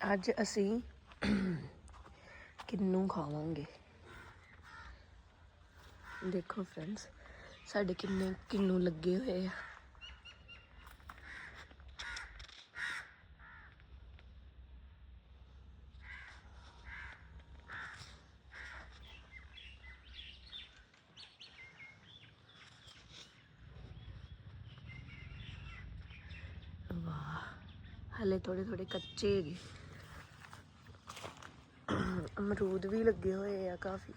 ਅੱਜ ਅਸੀਂ ਕਿੰਨੂ ਖਾਵਾਂਗੇ। ਦੇਖੋ ਫਰੈਂਡਸ ਸਾਡੇ ਕਿੰਨੇ ਕਿੰਨੂ ਲੱਗੇ ਹੋਏ ਆ। ਵਾਹ, ਹਲੇ ਥੋੜੇ ਥੋੜੇ ਕੱਚੇ ਹੈਗੇ। ਅਮਰੂਦ ਵੀ ਲੱਗੇ ਹੋਏ ਆ ਕਾਫੀ।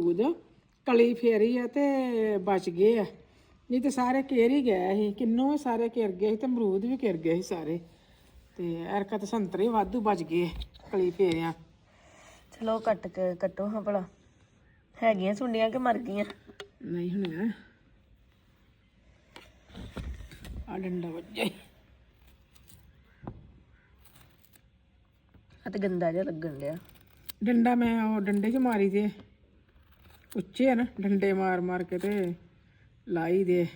ਅਮਰੂਦ ਕਲੀ ਫੇਰੀ ਆ ਤੇ ਬਚ ਗਏ ਆ। ਨਹੀਂ ਤੇ ਸਾਰੇ ਘੇਰ ਹੀ ਗਏ ਸੀ ਕਿੰਨੋਂ ਸਾਰੇ ਘਿਰ ਗਏ ਸੀ ਤੇ ਅਮਰੂਦ ਵੀ ਘਿਰ ਗਏ ਸੀ ਸਾਰੇ। ਤੇ ਐਰਕਾ ਤੇ ਸੰਤਰੇ ਵਾਧੂ ਬਚ ਗਏ ਕਲੀ ਫੇਰਿਆ। ਚਲੋ ਕੱਟ ਕੇ ਕੱਟੋ ਹਾਂ ਭਲਾ। ਹੈਗੀਆਂ ਸੁੰਡੀਆਂ ਕਿ ਮਰ ਗਈਆਂ? ਨਹੀਂ ਹੁਣ ਆ ਡੰਡਾ ਵੱਜਿਆ। ਆ ਤੇ ਗੰਦਾ ਜਿਹਾ ਲੱਗਣ ਲਿਆ ਡੰਡਾ ਮੈਂ ਉਹ ਡੰਡੇ 'ਚ ਮਾਰੀ ਦੇ ਉੱਚੇ ਆ ਨਾ ਡੰਡੇ ਮਾਰ ਮਾਰ ਕੇ ਤੇ ਲਾਈ ਦੇ।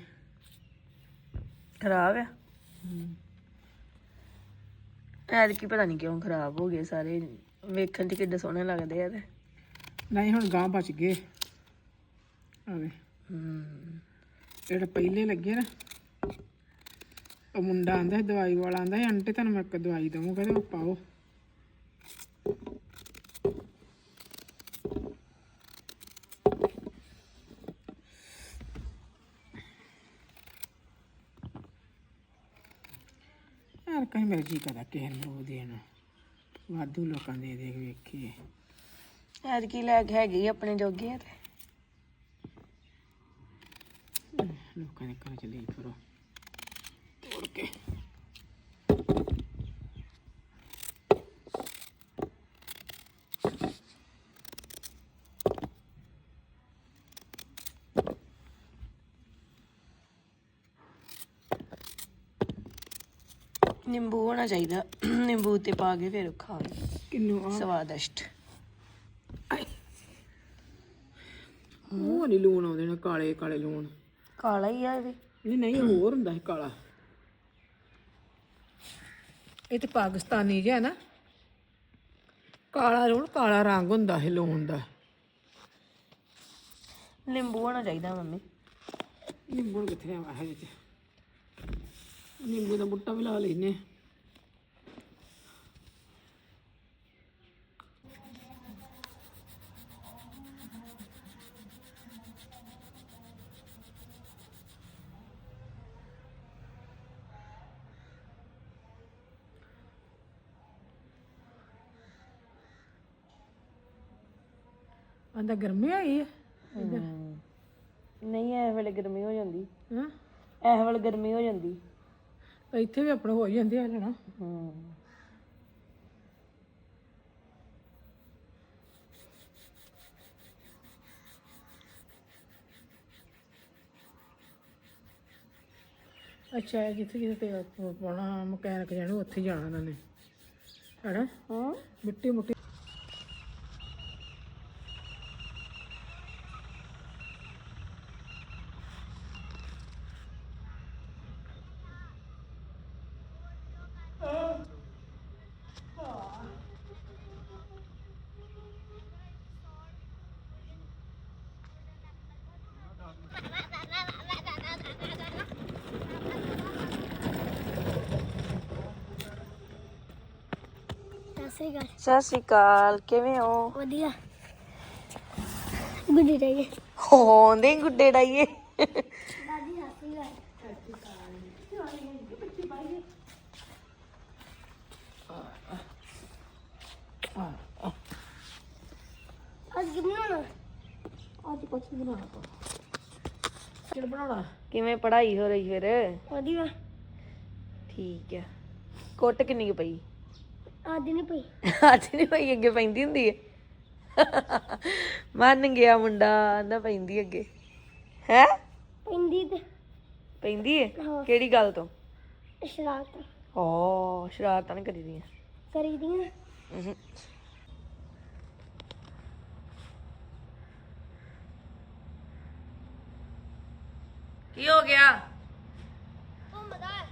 ਖਰਾਬ ਆ? ਐਤਕੀ ਪਤਾ ਨਹੀਂ ਕਿਉਂ ਖਰਾਬ ਹੋ ਗਏ ਸਾਰੇ। ਵੇਖਣ 'ਚ ਕਿੱਡੇ ਸੋਹਣੇ ਲੱਗਦੇ ਆ ਤੇ। ਨਹੀਂ ਹੁਣ ਗਾਂ ਬਚ ਗਏ। ਆਵੇ ਹਮ ਜਿਹੜਾ ਪਹਿਲੇ ਲੱਗੇ ਨਾ ਉਹ ਮੁੰਡਾ ਆਂਦਾ ਦਵਾਈ ਵਾਲਾ ਆਂਦਾ ਆਂਟੀ ਤੁਹਾਨੂੰ ਮੈਂ ਇੱਕ ਦਵਾਈ ਦਵਾਂ ਕਹਿੰਦੇ ਉਹ ਪਾਓ। ਕਹੀਂ ਮੇਰਾ ਜੀ ਕਰਦਾ ਕਿਸੇ ਨੂੰ ਉਹ ਦੇਣ। ਵਾਧੂ ਲੋਕਾਂ ਦੇ ਦੇ ਕੇ ਵੇਖੀਏ ਐਤਕੀ ਲੈ ਕੇ ਹੈਗੀ ਆਪਣੇ ਜੋਗੇ ਆ ਤੇ। ਲੋਕਾਂ ਦੇ ਘਰ ਚ ਲਈ ਫਿਰੋ ਤੋੜ ਕੇ। ਨਿੰਬੂ ਹੋਣਾ ਚਾਹੀਦਾ। ਨਿੰਬੂ ਤੇ ਪਾ ਕੇ ਫਿਰ ਖਾਓ ਕਿੰਨੂ ਆ? ਸਵਾਦਿਸ਼ਟ। ਉਹ ਨਹੀਂ ਲੂਣ ਆਉਂਦੇ ਨੇ ਕਾਲੇ ਕਾਲੇ ਲੂਣ। ਕਾਲਾ ਹੀ ਆ ਇਹ ਵੀ। ਨਹੀਂ ਨਹੀਂ ਹੋਰ ਹੁੰਦਾ ਹੈ ਕਾਲਾ। ਇਹ ਤੇ ਪਾਕਿਸਤਾਨੀ ਜਿਹਾ ਨਾ। ਕਾਲਾ ਲੂਣ ਕਾਲਾ ਰੰਗ ਹੁੰਦਾ ਹੈ ਲੂਣ ਦਾ। ਨਿੰਬੂ ਹੋਣਾ ਚਾਹੀਦਾ ਮੰਮੀ। ਨਿੰਬੂ ਕਿੱਥੇ ਆ ਹੈ ਵਿੱਚ ਨਿੰਬੂ ਦਾ ਬੁੱਟਾ ਵੀ ਲਾ ਲੈਨੇ। ਆਂਦਾ ਗਰਮੀ ਆਈ ਹੈ। ਨਹੀਂ ਇਹ ਵੇਲੇ ਗਰਮੀ ਹੋ ਜਾਂਦੀ। ਹਾਂ। ਇਹ ਵੇਲੇ ਗਰਮੀ ਹੋ ਜਾਂਦੀ। ਇੱਥੇ ਵੀ ਆਪਣੇ ਹੋ ਹੀ ਜਾਂਦੇ ਆ ਲੈਣਾ ਹੂੰ ਅੱਛਾ ਇਹ ਜਿੱਥੇ ਜਿੱਥੇ ਤੇ ਪਾਉਣਾ ਮਕੈਨਿਕ ਜਾਣੂ ਉੱਥੇ ਜਾਣਾ ਇਹਨਾਂ ਨੇ। ਹੈਨਾ? ਹਾਂ। ਮਿੱਟੀ ਮੁੱਟੀ ਸਤਿ ਸ਼੍ਰੀ ਅਕਾਲ। ਕਿਵੇਂ ਹੋ? ਵਧੀਆ। ਗੁੱਡੀ ਰਹੀ ਹੋਂਦੇ ਗੁੱਡੇ ਡਾਈਏ। ਦਾਦੀ ਹੱਸੀ ਗਈ ਅੱਜ ਕੀ ਬਣਾਉਣਾ? ਅੱਜ ਕੁਛ ਨਹੀਂ ਬਣਾਉਣਾ ਕਿਹੜਾ ਬਣਾਉਣਾ? ਕਿਵੇਂ ਪੜ੍ਹਾਈ ਹੋ ਰਹੀ ਫਿਰ? ਵਧੀਆ। ਠੀਕ ਆ। ਕੁੱਟ ਕਿੰਨੀ ਕੁ ਪਈ? ਆਦੀ ਨਹੀਂ ਪਈ। ਅੱਜ ਨਹੀਂ ਪਈ ਅੱਗੇ ਪੈਂਦੀ ਹੁੰਦੀ ਹੈ ਮੰਨ ਗਿਆ ਮੁੰਡਾ ਆਂਦਾ ਪੈਂਦੀ ਅੱਗੇ। ਹੈ? ਪਿੰਦੀ ਤੇ। ਪੈਂਦੀ ਹਾਂ। ਕਿਹੜੀ ਗੱਲ ਤੋਂ? ਸ਼ਰਾਰਤ। ਓ ਸ਼ਰਾਰਤਾਂ ਨਹੀਂ ਕਰੀਦੀਆਂ। ਕਰੀ ਦੀਆਂ ਉਹੁ। ਕੀ ਹੋ ਗਿਆ ਘੁੰਮਦਾ ਹੈ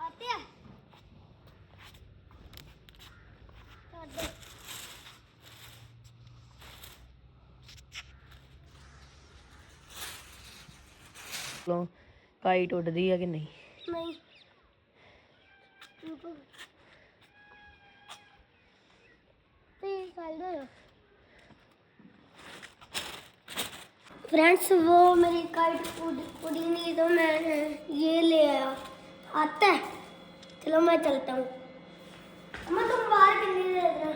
ਆਤੇ ਹੈ ਸਾਡੇ ਲੋ ਕਾਈਟ ਉੱਡਦੀ ਆ ਕਿ ਨਹੀਂ ਨਹੀਂ ਰੁਕੋ ਤੇ ਸਾਈਡ हो फ्रेंड्स वो मेरी काइट उड़ उड़ी नहीं तो मैंने ये ले आया आता है चलो मैं चलता हूँ ਅਮਾ ਬਾਹਰ ਕਿੰਨੇ ਦੇ